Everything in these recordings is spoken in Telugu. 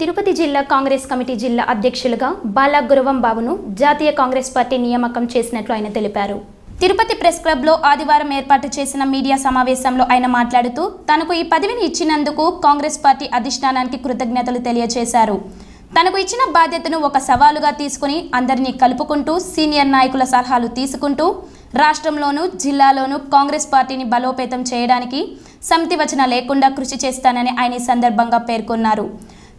తిరుపతి జిల్లా కాంగ్రెస్ కమిటీ జిల్లా అధ్యక్షులుగా బాలా గురవం బాబును జాతీయ కాంగ్రెస్ పార్టీ నియామకం చేసినట్లు ఆయన తెలిపారు. తిరుపతి ప్రెస్ క్లబ్లో ఆదివారం ఏర్పాటు చేసిన మీడియా సమావేశంలో ఆయన మాట్లాడుతూ తనకు ఈ పదవిని ఇచ్చినందుకు కాంగ్రెస్ పార్టీ అధిష్టానానికి కృతజ్ఞతలు తెలియజేశారు. తనకు ఇచ్చిన బాధ్యతను ఒక సవాలుగా తీసుకుని అందరినీ కలుపుకుంటూ సీనియర్ నాయకుల సలహాలు తీసుకుంటూ రాష్ట్రంలోనూ జిల్లాలోనూ కాంగ్రెస్ పార్టీని బలోపేతం చేయడానికి సమితి వచన లేకుండా కృషి చేస్తానని ఆయన ఈ సందర్భంగా పేర్కొన్నారు.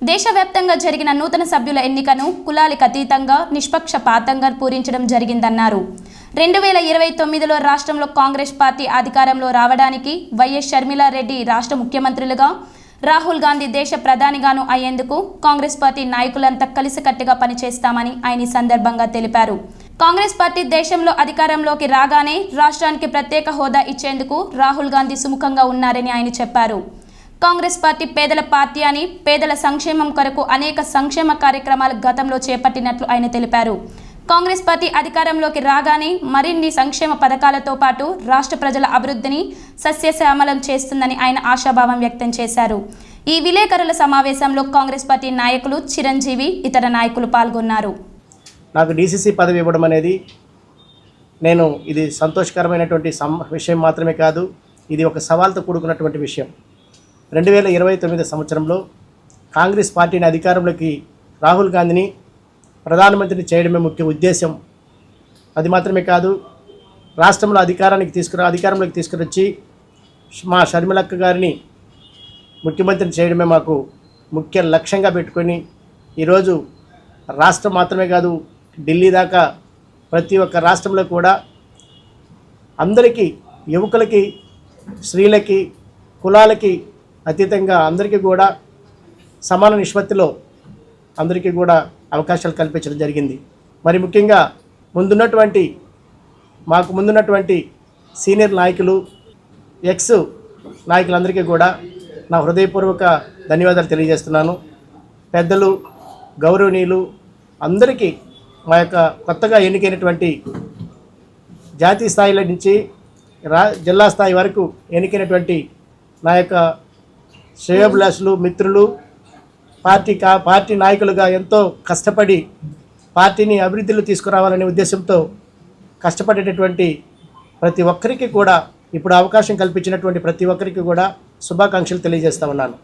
దేశవ్యాప్తంగా జరిగిన నూతన సభ్యుల ఎన్నికను కులాలకు అతీతంగా నిష్పక్షపాతంగా పూరించడం జరిగిందన్నారు. రెండు వేల ఇరవై తొమ్మిదిలో రాష్ట్రంలో కాంగ్రెస్ పార్టీ అధికారంలో రావడానికి వైఎస్ షర్మిలారెడ్డి రాష్ట్ర ముఖ్యమంత్రులుగా రాహుల్ గాంధీ దేశ ప్రధానిగాను అయ్యేందుకు కాంగ్రెస్ పార్టీ నాయకులంతా కలిసికట్టుగా పనిచేస్తామని ఆయన ఈ సందర్భంగా తెలిపారు. కాంగ్రెస్ పార్టీ దేశంలో అధికారంలోకి రాగానే రాష్ట్రానికి ప్రత్యేక హోదా ఇచ్చేందుకు రాహుల్ గాంధీ సుముఖంగా ఉన్నారని ఆయన చెప్పారు. కాంగ్రెస్ పార్టీ పేదల పార్టీ అని పేదల సంక్షేమం కొరకు అనేక సంక్షేమ కార్యక్రమాలు గతంలో చేపట్టినట్లు ఆయన తెలిపారు. కాంగ్రెస్ పార్టీ అధికారంలోకి రాగానే మరిన్ని సంక్షేమ పథకాలతో పాటు రాష్ట్ర ప్రజల అభివృద్ధిని సస్యశ్యామలం చేస్తుందని ఆయన ఆశాభావం వ్యక్తం చేశారు. ఈ విలేకరుల సమావేశంలో కాంగ్రెస్ పార్టీ నాయకులు చిరంజీవి ఇతర నాయకులు పాల్గొన్నారు. నాకు డీసీసీ పదవి ఇవ్వడం అనేది నేను ఇది సంతోషకరమైనటువంటి సం విషయం మాత్రమే కాదు ఇది ఒక సవాల్తో కూడుకున్నటువంటి విషయం. రెండు వేల ఇరవై తొమ్మిది సంవత్సరంలో కాంగ్రెస్ పార్టీని అధికారంలోకి రాహుల్ గాంధీని ప్రధానమంత్రిని చేయడమే ముఖ్య ఉద్దేశం. అది మాత్రమే కాదు రాష్ట్రంలో అధికారానికి తీసుకురా అధికారంలోకి తీసుకురొచ్చి మా షర్మిలక్క గారిని ముఖ్యమంత్రిని చేయడమే మాకు ముఖ్య లక్ష్యంగా పెట్టుకొని ఈరోజు రాష్ట్రం మాత్రమే కాదు ఢిల్లీ దాకా ప్రతి ఒక్క రాష్ట్రంలో కూడా అందరికీ యువకులకి స్త్రీలకి కులాలకి అతీతంగా అందరికీ కూడా సమాన నిష్పత్తిలో అందరికీ కూడా అవకాశాలు కల్పించడం జరిగింది. మరి ముఖ్యంగా ముందున్నటువంటి మాకు ముందున్నటువంటి సీనియర్ నాయకులు ఎక్స్ నాయకులందరికీ కూడా నా హృదయపూర్వక ధన్యవాదాలు తెలియజేస్తున్నాను. పెద్దలు గౌరవనీయులు అందరికీ మా యొక్క కొత్తగా ఎన్నికైనటువంటి జాతీయ స్థాయిలో నుంచి రా జిల్లా స్థాయి వరకు ఎన్నికైనటువంటి నా యొక్క శ్రేయోభిలాషులు మిత్రులు పార్టీ కా పార్టీ నాయకులుగా ఎంతో కష్టపడి పార్టీని అభివృద్ధిలో తీసుకురావాలనే ఉద్దేశంతో కష్టపడేటటువంటి ప్రతి ఒక్కరికి కూడా ఇప్పుడు అవకాశం కల్పించినటువంటి ప్రతి ఒక్కరికి కూడా శుభాకాంక్షలు తెలియజేస్తా ఉన్నాను.